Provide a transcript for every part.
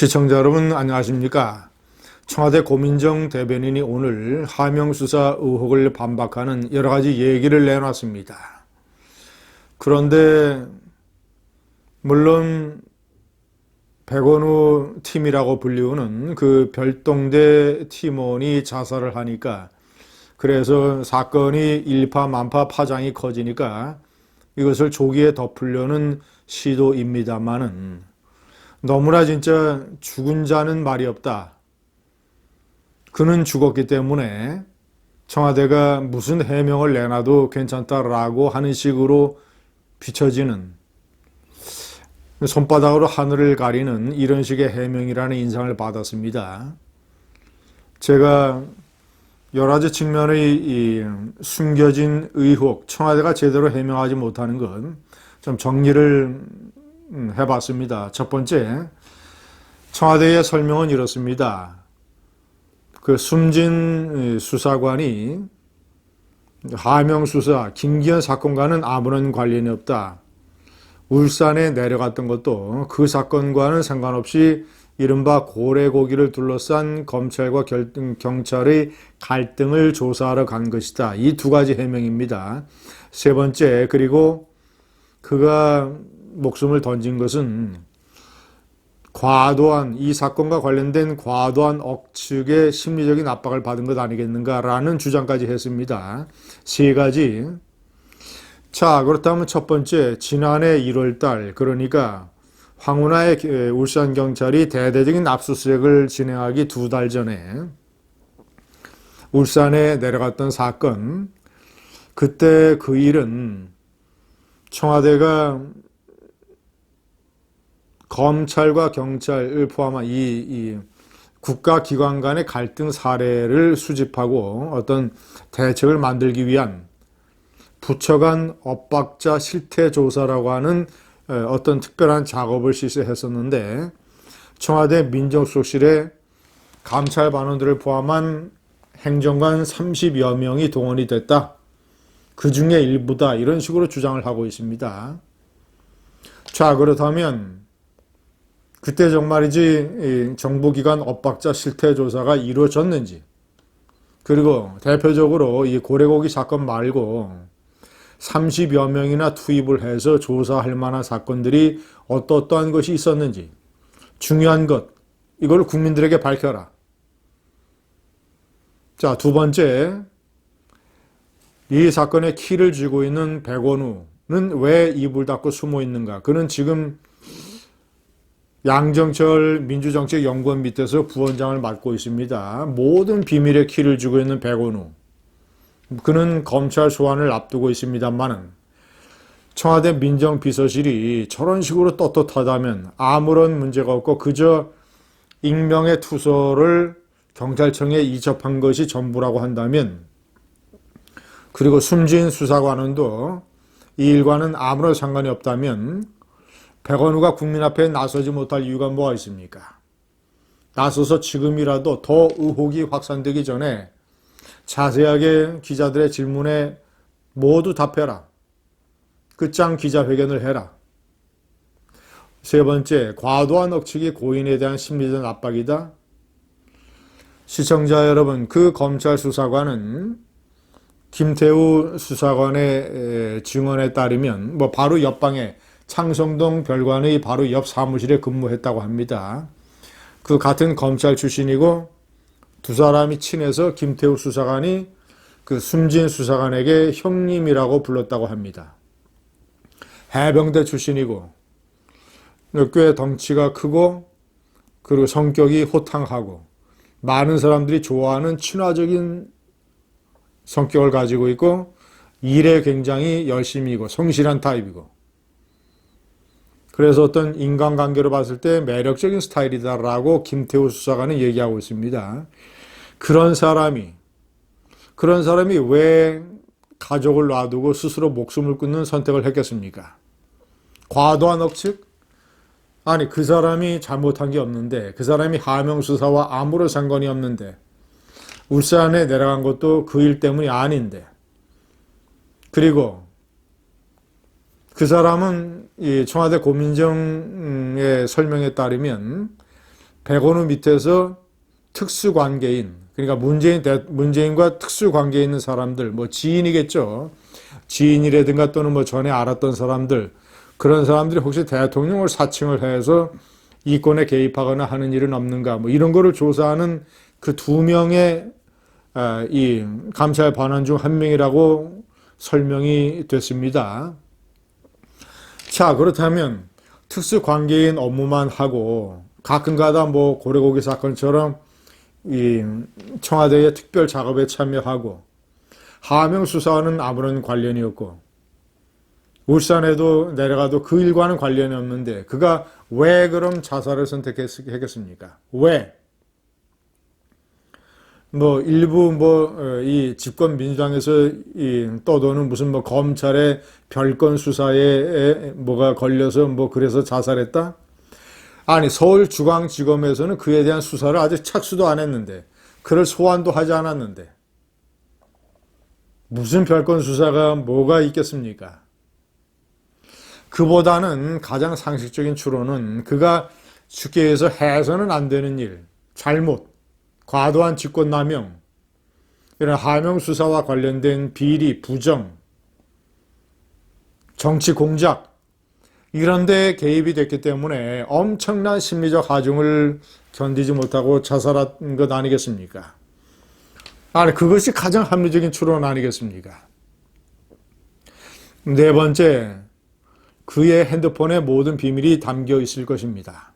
시청자 여러분 안녕하십니까? 청와대 고민정 대변인이 오늘 하명수사 의혹을 반박하는 여러 가지 얘기를 내놨습니다. 그런데 물론 백원우 팀이라고 불리우는 그 별동대 팀원이 자살을 하니까 그래서 사건이 일파만파 파장이 커지니까 이것을 조기에 덮으려는 시도입니다만은 너무나 진짜 죽은 자는 말이 없다. 그는 죽었기 때문에 청와대가 무슨 해명을 내놔도 괜찮다라고 하는 식으로 비춰지는 손바닥으로 하늘을 가리는 이런 식의 해명이라는 인상을 받았습니다. 제가 여러 가지 측면의 이 숨겨진 의혹, 청와대가 제대로 해명하지 못하는 것좀 정리를 음, 해봤습니다. 첫 번째, 청와대의 설명은 이렇습니다. 그 숨진 수사관이 하명 수사 김기현 사건과는 아무런 관련이 없다. 울산에 내려갔던 것도 그 사건과는 상관없이 이른바 고래고기를 둘러싼 검찰과 경찰의 갈등을 조사하러 간 것이다. 이 두 가지 해명입니다. 세 번째, 그리고 그가 목숨을 던진 것은 과도한 이 사건과 관련된 과도한 억측의 심리적인 압박을 받은 것 아니겠는가라는 주장까지 했습니다. 세 가지. 자, 그렇다면 첫 번째, 지난해 1월 달, 그러니까 황운하의 울산 경찰이 대대적인 압수수색을 진행하기 두 달 전에 울산에 내려갔던 사건, 그때 그 일은 청와대가 검찰과 경찰을 포함한 이, 이 국가기관 간의 갈등 사례를 수집하고 어떤 대책을 만들기 위한 부처 간 엇박자 실태 조사라고 하는 어떤 특별한 작업을 실시했었는데 청와대 민정수석실에 감찰 반원들을 포함한 행정관 30여 명이 동원이 됐다. 그 중에 일부다. 이런 식으로 주장을 하고 있습니다. 자, 그렇다면 그때 정말이지 정부기관 엇박자 실태 조사가 이루어졌는지 그리고 대표적으로 이 고래고기 사건 말고 30여 명이나 투입을 해서 조사할 만한 사건들이 어떠어떠한 것이 있었는지 중요한 것 이걸 국민들에게 밝혀라. 자, 두 번째 이 사건의 키를 쥐고 있는 백원우는 왜 입을 닫고 숨어 있는가? 그는 지금 양정철 민주정책연구원 밑에서 부원장을 맡고 있습니다. 모든 비밀의 키를 쥐고 있는 백원우. 그는 검찰 소환을 앞두고 있습니다만은 청와대 민정비서실이 저런 식으로 떳떳하다면 아무런 문제가 없고 그저 익명의 투서를 경찰청에 이첩한 것이 전부라고 한다면 그리고 숨진 수사관은도 이 일과는 아무런 상관이 없다면 백원우가 국민 앞에 나서지 못할 이유가 뭐가 있습니까? 나서서 지금이라도 더 의혹이 확산되기 전에 자세하게 기자들의 질문에 모두 답해라. 끝장 기자회견을 해라. 세 번째, 과도한 억측이 고인에 대한 심리적 압박이다. 시청자 여러분, 그 검찰 수사관은 김태우 수사관의 증언에 따르면 뭐 바로 옆방에 창성동 별관의 바로 옆 사무실에 근무했다고 합니다. 그 같은 검찰 출신이고 두 사람이 친해서 김태우 수사관이 그 숨진 수사관에게 형님이라고 불렀다고 합니다. 해병대 출신이고 꽤 덩치가 크고 그리고 성격이 호탕하고 많은 사람들이 좋아하는 친화적인 성격을 가지고 있고 일에 굉장히 열심히고 성실한 타입이고 그래서 어떤 인간관계로 봤을 때 매력적인 스타일이다라고 김태우 수사관은 얘기하고 있습니다. 그런 사람이 그런 사람이 왜 가족을 놔두고 스스로 목숨을 끊는 선택을 했겠습니까? 과도한 억측? 아니 그 사람이 잘못한 게 없는데 그 사람이 하명 수사와 아무런 상관이 없는데 울산에 내려간 것도 그 일 때문이 아닌데. 그리고 그 사람은 이 청와대 고민정의 설명에 따르면 백원우 밑에서 특수 관계인 그러니까 문재인 대, 문재인과 특수 관계에 있는 사람들 뭐 지인이겠죠. 지인이라든가 또는 뭐 전에 알았던 사람들 그런 사람들이 혹시 대통령을 사칭을 해서 이권에 개입하거나 하는 일은 없는가 뭐 이런 거를 조사하는 그 두 명의 아, 이 감찰 반원 중 한 명이라고 설명이 됐습니다. 자 그렇다면 특수 관계인 업무만 하고 가끔가다 뭐 고래고기 사건처럼 이 청와대의 특별 작업에 참여하고 하명 수사와는 아무런 관련이 없고 울산에도 내려가도 그 일과는 관련이 없는데 그가 왜 그럼 자살을 선택했겠습니까? 왜? 뭐 일부 뭐 이 집권 민주당에서 이 떠도는 무슨 뭐 검찰의 별건 수사에 뭐가 걸려서 뭐 그래서 자살했다? 아니 서울중앙지검에서는 그에 대한 수사를 아직 착수도 안 했는데 그를 소환도 하지 않았는데 무슨 별건 수사가 뭐가 있겠습니까? 그보다는 가장 상식적인 추론은 그가 쉽게 해서 해서는 안 되는 일, 잘못, 과도한 직권남용, 이런 하명 수사와 관련된 비리, 부정, 정치 공작, 이런 데 개입이 됐기 때문에 엄청난 심리적 하중을 견디지 못하고 자살한 것 아니겠습니까? 아니, 그것이 가장 합리적인 추론 아니겠습니까? 네 번째, 그의 핸드폰에 모든 비밀이 담겨 있을 것입니다.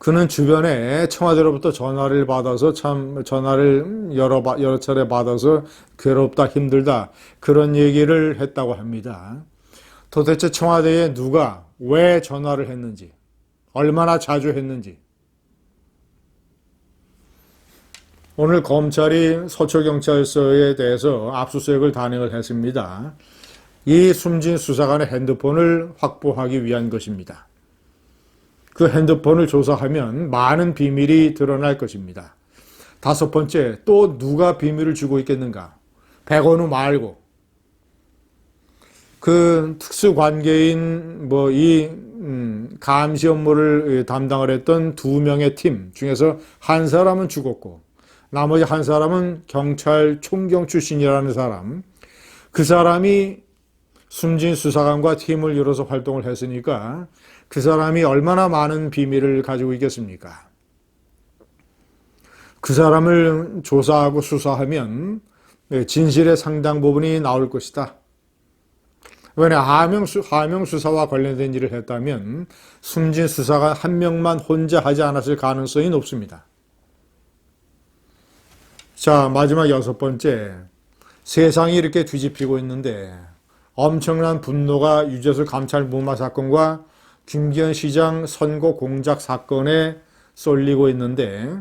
그는 주변에 청와대로부터 전화를 받아서 참 전화를 여러 여러 차례 받아서 괴롭다 힘들다 그런 얘기를 했다고 합니다. 도대체 청와대에 누가 왜 전화를 했는지 얼마나 자주 했는지 오늘 검찰이 서초경찰서에 대해서 압수수색을 단행을 했습니다. 이 숨진 수사관의 핸드폰을 확보하기 위한 것입니다. 그 핸드폰을 조사하면 많은 비밀이 드러날 것입니다. 다섯 번째, 또 누가 비밀을 주고 있겠는가? 백원우 말고. 그 특수 관계인 뭐이 음, 감시 업무를 담당을 했던 두 명의 팀 중에서 한 사람은 죽었고 나머지 한 사람은 경찰 총경 출신이라는 사람. 그 사람이 숨진 수사관과 팀을 이뤄서 활동을 했으니까 그 사람이 얼마나 많은 비밀을 가지고 있겠습니까? 그 사람을 조사하고 수사하면 진실의 상당 부분이 나올 것이다. 왜냐 하명, 수, 하명 수사와 관련된 일을 했다면 숨진 수사관 한 명만 혼자 하지 않았을 가능성이 높습니다. 자 마지막 여섯 번째 세상이 이렇게 뒤집히고 있는데 엄청난 분노가 유재수 감찰 무마 사건과 김기현 시장 선거 공작 사건에 쏠리고 있는데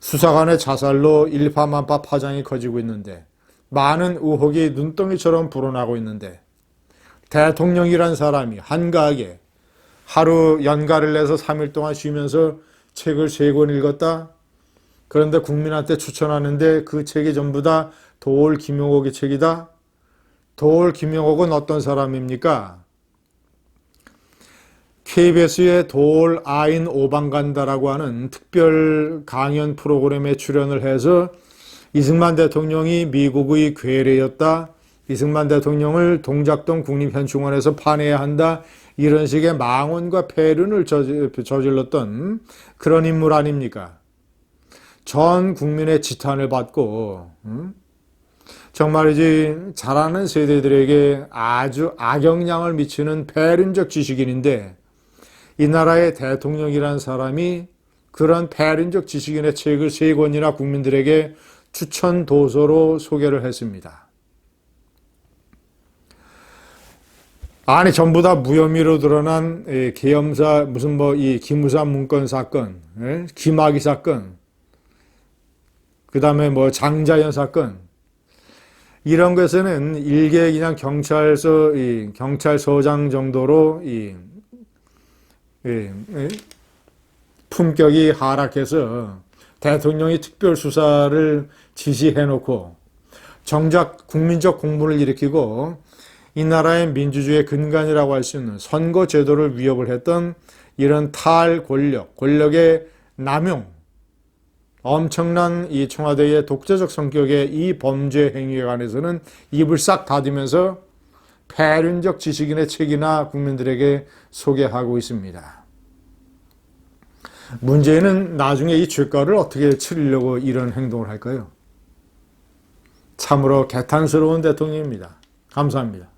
수사관의 자살로 일파만파 파장이 커지고 있는데 많은 의혹이 눈덩이처럼 불어나고 있는데 대통령이란 사람이 한가하게 하루 연가를 내서 3일 동안 쉬면서 책을 세권 읽었다. 그런데 국민한테 추천하는데 그 책이 전부 다 도올 김용옥의 책이다. 도올 김영옥은 어떤 사람입니까? KBS의 도올 아인 오방간다라고 하는 특별 강연 프로그램에 출연을 해서 이승만 대통령이 미국의 괴뢰였다. 이승만 대통령을 동작동 국립현충원에서 파내야 한다. 이런 식의 망언과 폐륜을 저질렀던 그런 인물 아닙니까? 전 국민의 지탄을 받고 음? 정말이지 잘하는 세대들에게 아주 악영향을 미치는 배륜적 지식인인데 이 나라의 대통령이란 사람이 그런 배륜적 지식인의 책을 세 권이나 국민들에게 추천 도서로 소개를 했습니다. 아니 전부 다 무혐의로 드러난 계엄사 무슨 뭐 이 기무사 문건 사건, 김학의 사건, 그 다음에 뭐 장자연 사건 이런 것에는 일개 그냥 경찰서 이 경찰서장 정도로 이, 이, 이 품격이 하락해서 대통령이 특별 수사를 지시해 놓고 정작 국민적 공분을 일으키고 이 나라의 민주주의 근간이라고 할 수 있는 선거 제도를 위협을 했던 이런 탈 권력, 권력의 남용, 엄청난 이 청와대의 독재적 성격의 이 범죄 행위에 관해서는 입을 싹 닫으면서 패륜적 지식인의 책이나 국민들에게 소개하고 있습니다. 문제는 나중에 이 죄가를 어떻게 치르려고 이런 행동을 할까요? 참으로 개탄스러운 대통령입니다. 감사합니다.